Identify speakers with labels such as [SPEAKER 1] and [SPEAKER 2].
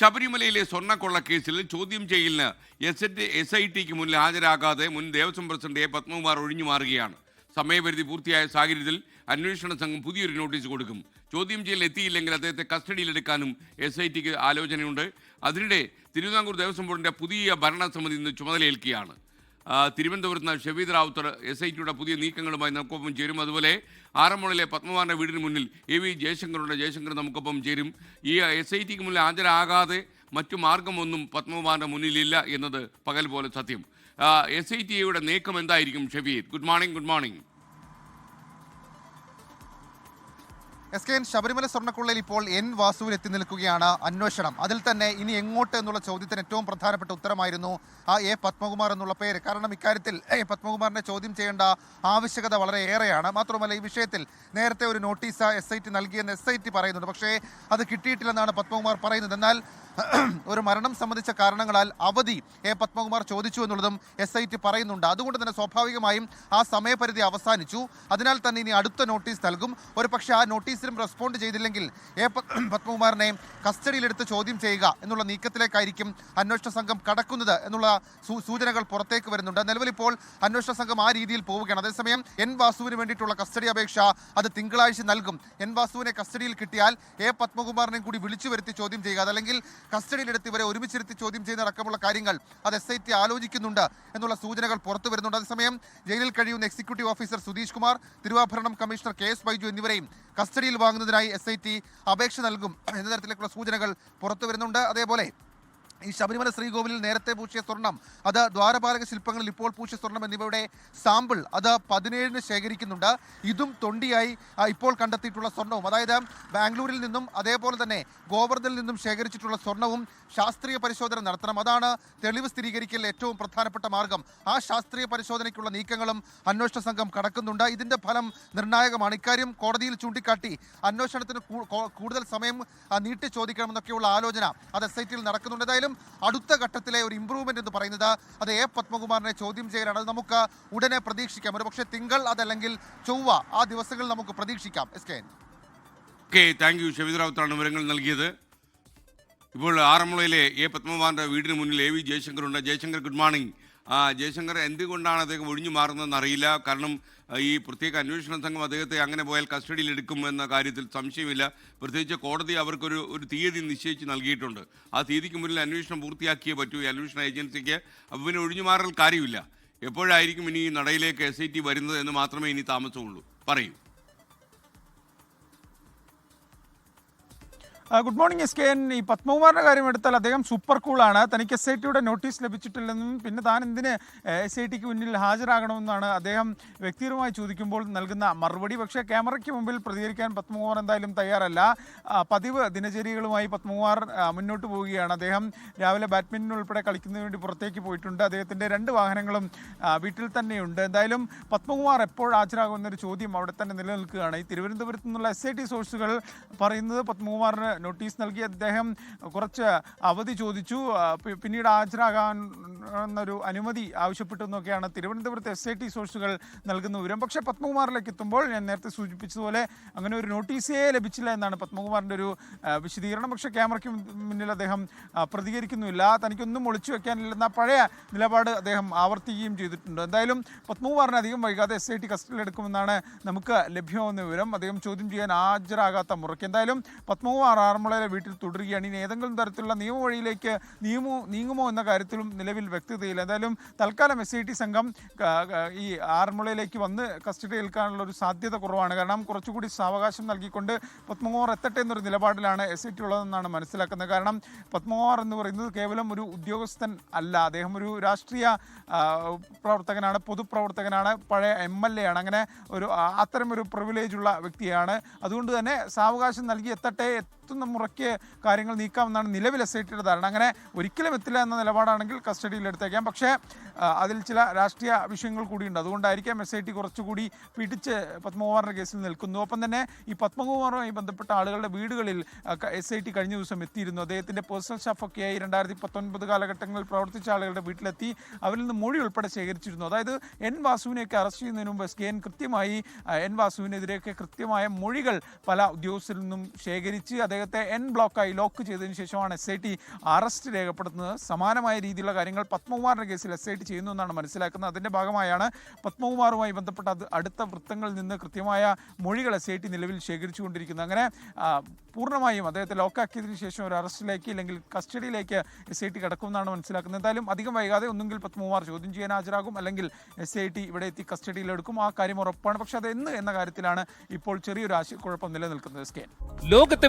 [SPEAKER 1] ശബരിമലയിലെ സ്വർണക്കൊള്ള കേസിൽ ചോദ്യം ചെയ്യലിന് എസ് എസ് ഐ ടിക്ക് മുന്നിൽ ഹാജരാകാതെ മുൻ ദേവസ്വം പ്രസിഡന്റ് എ പത്മകുമാർ ഒഴിഞ്ഞു മാറുകയാണ്. സമയപരിധി പൂർത്തിയായ സാഹചര്യത്തിൽ അന്വേഷണ സംഘം പുതിയൊരു നോട്ടീസ് കൊടുക്കും. ചോദ്യം ചെയ്യൽ എത്തിയില്ലെങ്കിൽ അദ്ദേഹത്തെ കസ്റ്റഡിയിലെടുക്കാനും എസ് ഐ ടിക്ക് ആലോചനയുണ്ട്. അതിനിടെ തിരുവിതാംകൂർ ദേവസ്വം ബോർഡിന്റെ പുതിയ ഭരണസമിതി ഇന്ന് ചുമതലയേൽക്കുകയാണ്. തിരുവനന്തപുരത്ത് നിന്ന് ഷബീദ് റാവുത്തർ എസ് ഐ ടിയുടെ പുതിയ നീക്കങ്ങളുമായി നമുക്കൊപ്പം ചേരും. അതുപോലെ ആറന്മുളയിലെ പത്മവാറിന്റെ വീടിന് മുന്നിൽ എ വി ജയശങ്കറുണ്ട്. ജയശങ്കർ നമുക്കൊപ്പം ചേരും. ഈ എസ് ഐ ടിക്ക് മുന്നിൽ ഹാജരാകാതെ മറ്റു മാർഗമൊന്നും പത്മകുമാറിന്റെ മുന്നിലില്ല എന്നത് പകൽ പോലെ സത്യം. എസ് ഐ ടിയുടെ നീക്കം എന്തായിരിക്കും Shabeed? Good morning good morning
[SPEAKER 2] S K N Sabarimala സ്വർണക്കുള്ളയിൽ ഇപ്പോൾ എൻ വാസുവിൽ എത്തി നിൽക്കുകയാണ് അന്വേഷണം. അതിൽ തന്നെ ഇനി എങ്ങോട്ട് എന്നുള്ള ചോദ്യത്തിന് ഏറ്റവും പ്രധാനപ്പെട്ട ഉത്തരമായിരുന്നു ആ എ പത്മകുമാർ എന്നുള്ള പേര്. കാരണം ഇക്കാര്യത്തിൽ എ പത്മകുമാറിനെ ചോദ്യം ചെയ്യേണ്ട ആവശ്യകത വളരെ ഏറെയാണ്. മാത്രമല്ല ഈ വിഷയത്തിൽ നേരത്തെ ഒരു നോട്ടീസ് എസ് ഐ ടി നൽകിയെന്ന് എസ് ഐ ടി പറയുന്നുണ്ട്. പക്ഷേ അത് കിട്ടിയിട്ടില്ലെന്നാണ് പത്മകുമാർ പറയുന്നത്. എന്നാൽ ഒരു മരണം സംബന്ധിച്ച കാരണങ്ങളാൽ അവധി എ പത്മകുമാർ ചോദിച്ചു എന്നുള്ളതും എസ് ഐ ടി പറയുന്നുണ്ട്. അതുകൊണ്ട് തന്നെ സ്വാഭാവികമായും ആ സമയപരിധി അവസാനിച്ചു. അതിനാൽ തന്നെ ഇനി അടുത്ത നോട്ടീസ് നൽകും. ഒരു പക്ഷേ ആ നോട്ടീസിലും റെസ്പോണ്ട് ചെയ്തില്ലെങ്കിൽ എ പത്മകുമാറിനെ കസ്റ്റഡിയിലെടുത്ത് ചോദ്യം ചെയ്യുക എന്നുള്ള നീക്കത്തിലേക്കായിരിക്കും അന്വേഷണ സംഘം കടക്കുന്നത് എന്നുള്ള സൂചനകൾ പുറത്തേക്ക് വരുന്നുണ്ട്. നിലവിൽ ഇപ്പോൾ അന്വേഷണ സംഘം ആ രീതിയിൽ പോവുകയാണ്. അതേസമയം എൻ വാസുവിന് വേണ്ടിയിട്ടുള്ള കസ്റ്റഡി അപേക്ഷ അത് തിങ്കളാഴ്ച നൽകും. എൻ വാസുവിനെ കസ്റ്റഡിയിൽ കിട്ടിയാൽ എ പത്മകുമാറിനെയും കൂടി വിളിച്ചു വരുത്തി ചോദ്യം ചെയ്യുക. അതല്ലെങ്കിൽ കസ്റ്റഡിയിലെടുത്ത് ഇവരെ ഒരുമിച്ചിരുത്തി ചോദ്യം ചെയ്യുന്ന അടക്കമുള്ള കാര്യങ്ങൾ അത് എസ് ഐ ടി ആലോചിക്കുന്നുണ്ട് എന്നുള്ള സൂചനകൾ പുറത്തു വരുന്നുണ്ട്. അതേസമയം ജയിലിൽ കഴിയുന്ന എക്സിക്യൂട്ടീവ് ഓഫീസർ സുധീഷ് കുമാർ തിരുവാഭരണം കമ്മീഷണർ കെ എസ് ബൈജു എന്നിവരെയും കസ്റ്റഡിയിൽ വാങ്ങുന്നതിനായി എസ് അപേക്ഷ നൽകും എന്ന തരത്തിലേക്കുള്ള സൂചനകൾ പുറത്തു വരുന്നുണ്ട്. അതേപോലെ ഈ ശബരിമല ശ്രീകോവിലിൽ നേരത്തെ പൂശിയ സ്വർണം അത് ദ്വാരപാലക ശില്പങ്ങളിൽ ഇപ്പോൾ പൂശിയ സ്വർണം എന്നിവയുടെ സാമ്പിൾ അത് പതിനേഴിന് ശേഖരിക്കുന്നുണ്ട്. ഇതും തൊണ്ടിയായി ഇപ്പോൾ കണ്ടെത്തിയിട്ടുള്ള സ്വർണവും. അതായത് ബാംഗ്ലൂരിൽ നിന്നും അതേപോലെ തന്നെ ഗോവർദ്ധനിൽ നിന്നും ശേഖരിച്ചിട്ടുള്ള സ്വർണവും ശാസ്ത്രീയ പരിശോധന നടത്തണം. അതാണ് തെളിവ് സ്ഥിരീകരിക്കൽ ഏറ്റവും പ്രധാനപ്പെട്ട മാർഗം. ആ ശാസ്ത്രീയ പരിശോധനയ്ക്കുള്ള നീക്കങ്ങളും അന്വേഷണ സംഘം കടക്കുന്നുണ്ട്. ഇതിന്റെ ഫലം നിർണായകമാണ്. ഇക്കാര്യം കോടതിയിൽ ചൂണ്ടിക്കാട്ടി അന്വേഷണത്തിന് കൂടുതൽ സമയം നീട്ടി ചോദിക്കണമെന്നൊക്കെയുള്ള ആലോചന അത് എസ് ഐ ടിയിൽ നടക്കുന്നുണ്ട്. ഏതായാലും അടുത്ത ഘട്ടത്തിലെ ഒരു ഇമ്പ്രൂവ്മെന്റ് എന്ന് പറയുന്നത് അത് എ പത്മകുമാറിനെ ചോദ്യം ചെയ്യലാണ്. അത് നമുക്ക് ഉടനെ പ്രതീക്ഷിക്കാം. ഒരു പക്ഷേ തിങ്കൾ അതല്ലെങ്കിൽ ചൊവ്വ ആ ദിവസങ്ങളിൽ നമുക്ക് പ്രതീക്ഷിക്കാം. S K
[SPEAKER 1] okay thank you Shabeed റാവുത്താണ് വിവരങ്ങൾ നൽകിയത്. ഇപ്പോൾ ആറന്മുളയിലെ എ പത്മകുമാറിന്റെ വീടിന് മുന്നിൽ എ വി ജയശങ്കറുണ്ട്. ജയശങ്കർ ഗുഡ് മോർണിംഗ് ജയശങ്കർ എന്തുകൊണ്ടാണ് അദ്ദേഹം ഒഴിഞ്ഞു മാറുന്നതെന്ന് അറിയില്ല. കാരണം ഈ പ്രത്യേക അന്വേഷണ സംഘം അദ്ദേഹത്തെ അങ്ങനെ പോയാൽ കസ്റ്റഡിയിൽ എടുക്കും എന്ന കാര്യത്തിൽ സംശയമില്ല. പ്രത്യേകിച്ച് കോടതി അവർക്കൊരു ഒരു തീയതി നിശ്ചയിച്ച് നൽകിയിട്ടുണ്ട്. ആ തീയതിക്ക് മുന്നിൽ അന്വേഷണം പൂർത്തിയാക്കിയേ പറ്റൂ. ഈ അന്വേഷണ ഏജൻസിക്ക് അപ്പോൾ പിന്നെ ഒഴിഞ്ഞു മാറൽ കാര്യമില്ല. എപ്പോഴായിരിക്കും ഇനി ഈ നടയിലേക്ക് എസ് ഐ ടി വരുന്നത് എന്ന് മാത്രമേ ഇനി താമസമുള്ളൂ. പറയൂ.
[SPEAKER 3] Good morning S K N ഈ പത്മകുമാറിന്റെ കാര്യം എടുത്താൽ അദ്ദേഹം സൂപ്പർ കൂളാണ് തനിക്ക് എസ് ഐ ടിയുടെ നോട്ടീസ് ലഭിച്ചിട്ടില്ലെന്നും പിന്നെ താൻ എന്തിന് എസ് ഐ ടിക്ക് മുന്നിൽ ഹാജരാകണമെന്നാണ് അദ്ദേഹം വ്യക്തിപരമായി ചോദിക്കുമ്പോൾ നൽകുന്ന മറുപടി. പക്ഷേ ക്യാമറയ്ക്ക് മുമ്പിൽ പ്രതികരിക്കാൻ പത്മകുമാർ എന്തായാലും തയ്യാറല്ല. പതിവ് ദിനചര്യകളുമായി പത്മകുമാർ മുന്നോട്ട് പോവുകയാണ്. അദ്ദേഹം രാവിലെ ബാഡ്മിന്റൺ ഉൾപ്പെടെ കളിക്കുന്നതിന് വേണ്ടി പുറത്തേക്ക് പോയിട്ടുണ്ട്. അദ്ദേഹത്തിന്റെ രണ്ട് വാഹനങ്ങളും വീട്ടിൽ തന്നെയുണ്ട്. എന്തായാലും പത്മകുമാർ എപ്പോൾ ഹാജരാകുമെന്നൊരു ചോദ്യം അവിടെ തന്നെ നിലനിൽക്കുകയാണ്. ഈ തിരുവനന്തപുരത്ത് നിന്നുള്ള എസ് ഐ ടി സോഴ്സുകൾ പറയുന്നത് പത്മകുമാറിന് നോട്ടീസ് നൽകി അദ്ദേഹം കുറച്ച് അവധി ചോദിച്ചു. പിന്നീട് ഹാജരാകാൻ എന്നൊരു അനുമതി ആവശ്യപ്പെട്ടു എന്നൊക്കെയാണ് തിരുവനന്തപുരത്ത് എസ് ഐ ടി സോഴ്സുകൾ നൽകുന്ന വിവരം. പക്ഷേ പത്മകുമാറിലേക്ക് എത്തുമ്പോൾ ഞാൻ നേരത്തെ സൂചിപ്പിച്ചതുപോലെ അങ്ങനെ ഒരു നോട്ടീസേ ലഭിച്ചില്ല എന്നാണ് പത്മകുമാറിന്റെ ഒരു വിശദീകരണം. പക്ഷേ ക്യാമറയ്ക്ക് മുന്നിൽ അദ്ദേഹം പ്രതികരിക്കുന്നില്ല തനിക്കൊന്നും ഒളിച്ചു വെക്കാനില്ലെന്ന പഴയ നിലപാട് അദ്ദേഹം ആവർത്തിക്കുകയും ചെയ്തിട്ടുണ്ട്. എന്തായാലും പത്മകുമാറിനെ അധികം വൈകാതെ എസ് ഐ ടി കസ്റ്റഡിയിലെടുക്കുമെന്നാണ് നമുക്ക് ലഭ്യമാവുന്ന വിവരം. അദ്ദേഹം ചോദ്യം ചെയ്യാൻ ഹാജരാകാത്ത മുറയ്ക്ക്. എന്തായാലും പത്മകുമാർ ആറന്മുളയിലെ വീട്ടിൽ തുടരുകയാണ്. ഇനി ഏതെങ്കിലും തരത്തിലുള്ള നിയമവഴിയിലേക്ക് നീങ്ങുമോ നീങ്ങുമോ എന്ന കാര്യത്തിലും നിലവിൽ വ്യക്തതയില്ല. എന്തായാലും തൽക്കാലം എസ് സംഘം ഈ ആറന്മുളയിലേക്ക് വന്ന് കസ്റ്റഡി ഏൽക്കാനുള്ള ഒരു സാധ്യത കുറവാണ്. കാരണം കുറച്ചുകൂടി സാവകാശം നൽകിക്കൊണ്ട് പത്മകുമാർ എത്തട്ടെ എന്നൊരു നിലപാടിലാണ് എസ് ഐ ടി ഉള്ളതെന്നാണ് മനസ്സിലാക്കുന്നത്. കാരണം പത്മകുമാർ എന്ന് പറയുന്നത് കേവലം ഒരു ഉദ്യോഗസ്ഥൻ അല്ല. അദ്ദേഹം ഒരു രാഷ്ട്രീയ പ്രവർത്തകനാണ് പൊതുപ്രവർത്തകനാണ് പഴയ എം എൽ എ ആണ്. അങ്ങനെ ഒരു അത്തരമൊരു അത്തരം ഒരു പ്രിവിലേജ് ഉള്ള വ്യക്തിയാണ്. അതുകൊണ്ട് തന്നെ സാവകാശം നൽകി എത്തട്ടെ എത്തുന്ന മുറയ്ക്ക് കാര്യങ്ങൾ നീക്കാമെന്നാണ് നിലവിൽ എസ് ഐ ടിയുടെ ധാരണ. അങ്ങനെ ഒരിക്കലും എത്തില്ല എന്ന നിലപാടാണെങ്കിൽ കസ്റ്റഡിയിൽ എടുത്തേക്കാം. പക്ഷേ അതിൽ ചില രാഷ്ട്രീയ വിഷയങ്ങൾ കൂടിയുണ്ട്. അതുകൊണ്ടായിരിക്കാം എസ് ഐ ടി കുറച്ചുകൂടി പിടിച്ച് പത്മകുമാറിന്റെ കേസിൽ നിൽക്കുന്നു. ഒപ്പം തന്നെ ഈ പത്മകുമാറുമായി ബന്ധപ്പെട്ട ആളുകളുടെ വീടുകളിൽ എസ് ഐ ടി കഴിഞ്ഞ ദിവസം എത്തിയിരുന്നു. അദ്ദേഹത്തിന്റെ പേഴ്സണൽ സ്റ്റാഫൊക്കെയായി രണ്ടായിരത്തി പത്തൊൻപത് കാലഘട്ടങ്ങളിൽ പ്രവർത്തിച്ച ആളുകളുടെ വീട്ടിലെത്തി. അവരിൽ നിന്ന് മൊഴി ഉൾപ്പെടെ ശേഖരിച്ചിരുന്നു. അതായത് എൻ വാസുവിനെയൊക്കെ അറസ്റ്റ് ചെയ്യുന്നതിന് മുമ്പ് എസ് കെ എൻ കൃത്യമായി എൻ വാസുവിനെതിരെയൊക്കെ കൃത്യമായ മൊഴികൾ പല ഉദ്യോഗസ്ഥരിൽ നിന്നും ശേഖരിച്ച് അദ്ദേഹം അദ്ദേഹത്തെ എൻ ബ്ലോക്കായി ലോക്ക് ചെയ്തതിനു ശേഷമാണ് എസ് ഐ ടി അറസ്റ്റ് രേഖപ്പെടുത്തുന്നത്. സമാനമായ രീതിയിലുള്ള കാര്യങ്ങൾ പത്മകുമാറിന്റെ കേസിൽ എസ് ഐ ടി ചെയ്യുന്നു എന്നാണ് മനസ്സിലാക്കുന്നത്. അതിന്റെ ഭാഗമായാണ് പത്മകുമാറുമായി ബന്ധപ്പെട്ട അടുത്ത വൃത്തങ്ങളിൽ നിന്ന് കൃത്യമായ മൊഴികൾ എസ് ഐ ടി നിലവിൽ ശേഖരിച്ചുകൊണ്ടിരിക്കുന്നത്. അങ്ങനെ പൂർണമായും അദ്ദേഹത്തെ ലോക്കാക്കിയതിന് ശേഷം ഒരു അറസ്റ്റിലേക്ക് അല്ലെങ്കിൽ കസ്റ്റഡിയിലേക്ക് എസ് ഐ ടി കിടക്കുമെന്നാണ് മനസ്സിലാക്കുന്നത്. എന്തായാലും അധികം വൈകാതെ ഒന്നുകിൽ പത്മകുമാർ ചോദ്യം ചെയ്യാൻ ഹാജരാകും. അല്ലെങ്കിൽ എസ് ഐ ടി ഇവിടെ എത്തി കസ്റ്റഡിയിലെടുക്കും ആ കാര്യം ഉറപ്പാണ്. പക്ഷേ അത് എന്ന് എന്ന കാര്യത്തിലാണ് ഇപ്പോൾ ചെറിയൊരു ആശയക്കുഴപ്പം നിലനിൽക്കുന്നത് സ്കേൻ കെ